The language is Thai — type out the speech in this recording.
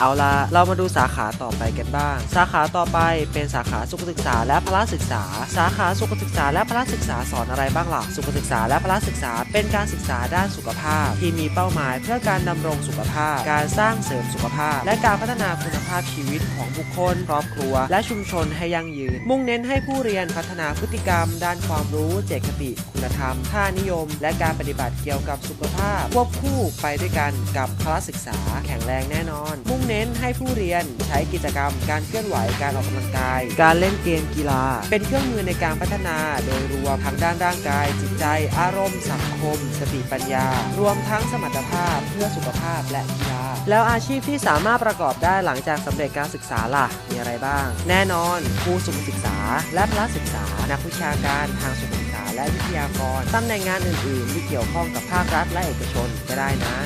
เอาละเรามาดูสาขาต่อไปกันบ้าง สาขาต่อไปเป็นสาขาสุขศึกษาและพละศึกษา สาขาสุขศึกษาและพละศึกษาสอนอะไรบ้างล่ะ สุขศึกษาและพละศึกษา เป็นการศึกษาด้านสุขภาพ ที่มีเป้าหมายเพื่อการดำรงสุขภาพ การสร้างเสริมสุขภาพ และการพัฒนาคุณภาพชีวิตของบุคคล ครอบครัว และชุมชนให้ยั่งยืน มุ่งเน้นให้ผู้เรียนพัฒนาพฤติกรรม ด้านความรู้ เจตคติ คุณธรรม ค่านิยม และการปฏิบัติเกี่ยวกับสุขภาพ ควบคู่ไปด้วยกันกับพละศึกษา แข็งแรงแน่นอน มุ่งเน้นให้ผู้เรียนใช้กิจกรรม การเคลื่อนไหวการออกกำลังกาย การเล่นเกมกีฬา เป็นเครื่องมือในการพัฒนาโดยรวมทั้งด้านร่างกาย จิตใจ อารมณ์ สังคม สติปัญญา รวมทั้งสมรรถภาพเพื่อสุขภาพและกีฬาแล้วอาชีพที่สามารถประกอบได้หลังจากสำเร็จการศึกษาล่ะ มีอะไรบ้าง แน่นอนครูสุขศึกษา และพละศึกษา นักวิชาการทางสุขศึกษาและวิทยากรตำแหน่งงานอื่นๆ ที่เกี่ยวข้องกับภาครัฐและเอกชนก็ได้นะ